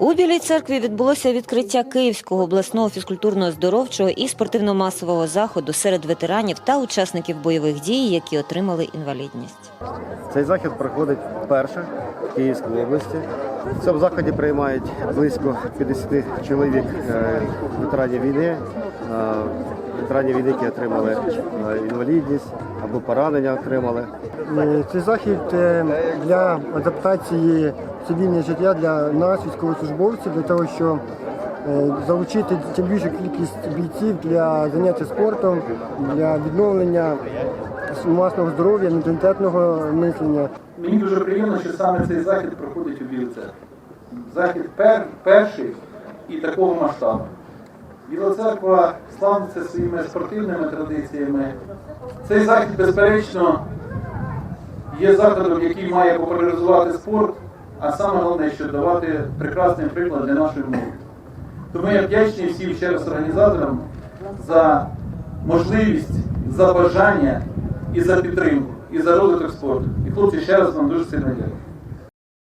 У Білій церкві відбулося відкриття Київського обласного фізкультурно-здоровчого і спортивно-масового заходу серед ветеранів та учасників бойових дій, які отримали інвалідність. Цей захід проходить вперше в Київській області. В цьому заході приймають близько 50 чоловік е, ветеранів війни, ветеранів війни, які отримали інвалідність або поранення отримали. Е, Цей захід е, для адаптації в цивільне життя для нас, військовослужбовців, для того, щоб е, залучити чим більшу кількість бійців для заняття спортом, для відновлення власного здоров'я, менталітетного мислення. Мені дуже приємно, що саме цей захід проходить у Білій. Захід пер, перший і такого масштабу. Біла церква славиться своїми спортивними традиціями. Цей захід, безперечно, є заходом, який має популяризувати спорт, а саме головне, що давати прекрасний приклад для нашої молоді. Тому я вдячний всім ще раз організаторам за можливість, за бажання і за підтримку, і за розвиток спорту. І хлопці, ще раз вам дуже сильно дякую.